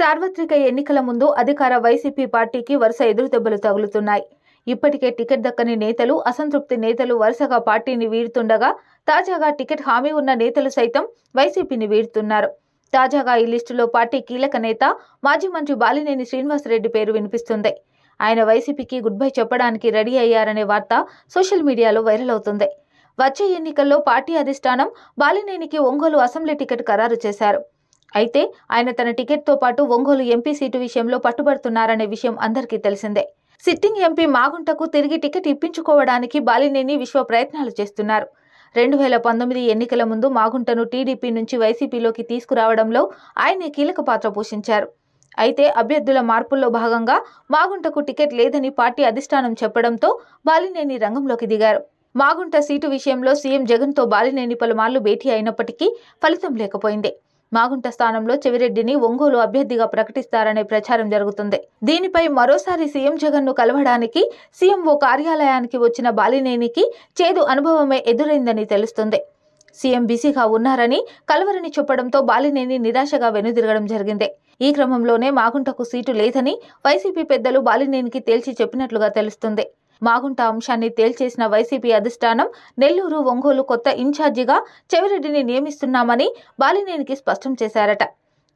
సార్వత్రిక ఎన్నికల ముందు అధికార వైసీపీ పార్టీకి వరుస ఎదురుదెబ్బలు తగులుతున్నాయి. ఇప్పటికే టికెట్ దక్కని నేతలు అసంతృప్తి నేతలు వరుసగా పార్టీని వీడుతుండగా తాజాగా టికెట్ హామీ ఉన్న నేతలు సైతం వైసీపీని వీడుతున్నారు. తాజాగా ఈ లిస్టులో పార్టీ కీలక నేత మాజీ మంత్రి బాలినేని శ్రీనివాసరెడ్డి పేరు వినిపిస్తుంది. ఆయన వైసీపీకి గుడ్ బై చెప్పడానికి రెడీ అయ్యారనే వార్త సోషల్ మీడియాలో వైరల్ అవుతుంది. వచ్చే ఎన్నికల్లో పార్టీ అధిష్టానం బాలినేనికి ఒంగోలు అసెంబ్లీ టికెట్ ఖరారు చేశారు. అయితే ఆయన తన టికెట్తో పాటు ఒంగోలు ఎంపీ సీటు విషయంలో పట్టుబడుతున్నారనే విషయం అందరికీ తెలిసిందే. సిట్టింగ్ ఎంపీ మాగుంటకు తిరిగి టికెట్ ఇప్పించుకోవడానికి బాలినేని విశ్వ ప్రయత్నాలు చేస్తున్నారు. రెండు వేల పంతొమ్మిది ఎన్నికల ముందు మాగుంటను టీడీపీ నుంచి వైసీపీలోకి తీసుకురావడంలో ఆయన కీలక పాత్ర పోషించారు. అయితే అభ్యర్థుల మార్పుల్లో భాగంగా మాగుంటకు టికెట్ లేదని పార్టీ అధిష్టానం చెప్పడంతో బాలినేని రంగంలోకి దిగారు. మాగుంట సీటు విషయంలో సీఎం జగన్తో బాలినేని పలుమార్లు భేటీ అయినప్పటికీ ఫలితం లేకపోయింది. మాగుంట స్థానంలో చెవిరెడ్డిని ఒంగోలు అభ్యర్థిగా ప్రకటిస్తారనే ప్రచారం జరుగుతుంది. దీనిపై మరోసారి సీఎం జగన్ను కలవడానికి సీఎం ఓ కార్యాలయానికి వచ్చిన బాలినేనికి చేదు అనుభవమే ఎదురైందని తెలుస్తుంది. సీఎం బిజీగా ఉన్నారని కలవరని చెప్పడంతో బాలినేని నిరాశగా వెనుదిరగడం జరిగింది. ఈ క్రమంలోనే మాగుంటకు సీటు లేదని వైసీపీ పెద్దలు బాలినేనికి తేల్చి చెప్పినట్లుగా తెలుస్తుంది. మాగుంట అంశాన్ని తేల్చేసిన వైసీపీ అధిష్టానం నెల్లూరు ఒంగోలు కొత్త ఇన్ఛార్జిగా చెవిరెడ్డిని నియమిస్తున్నామని బాలినేనికి స్పష్టం చేశారట.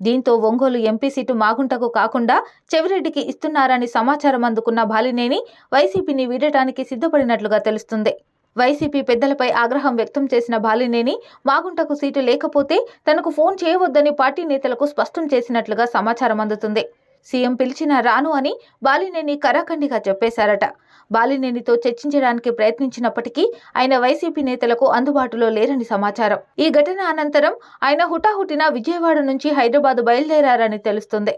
దీంతో ఒంగోలు ఎంపీ సీటు మాగుంటకు కాకుండా చెవిరెడ్డికి ఇస్తున్నారని సమాచారం అందుకున్న బాలినేని వైసీపీని వీడటానికి సిద్ధపడినట్లుగా తెలుస్తుంది. వైసీపీ పెద్దలపై ఆగ్రహం వ్యక్తం చేసిన బాలినేని మాగుంటకు సీటు లేకపోతే తనకు ఫోన్ చేయవద్దని పార్టీ నేతలకు స్పష్టం చేసినట్లుగా సమాచారం అందుతుంది. సీఎం పిలిచినా రాను అని బాలినేని కరాఖండిగా చెప్పేశారట. బాలినేనితో చర్చించడానికి ప్రయత్నించినప్పటికీ ఆయన వైసీపీ నేతలకు అందుబాటులో లేరని సమాచారం. ఈ ఘటన అనంతరం ఆయన హుటాహుటిన విజయవాడ నుంచి హైదరాబాద్ బయలుదేరారని తెలుస్తుంది.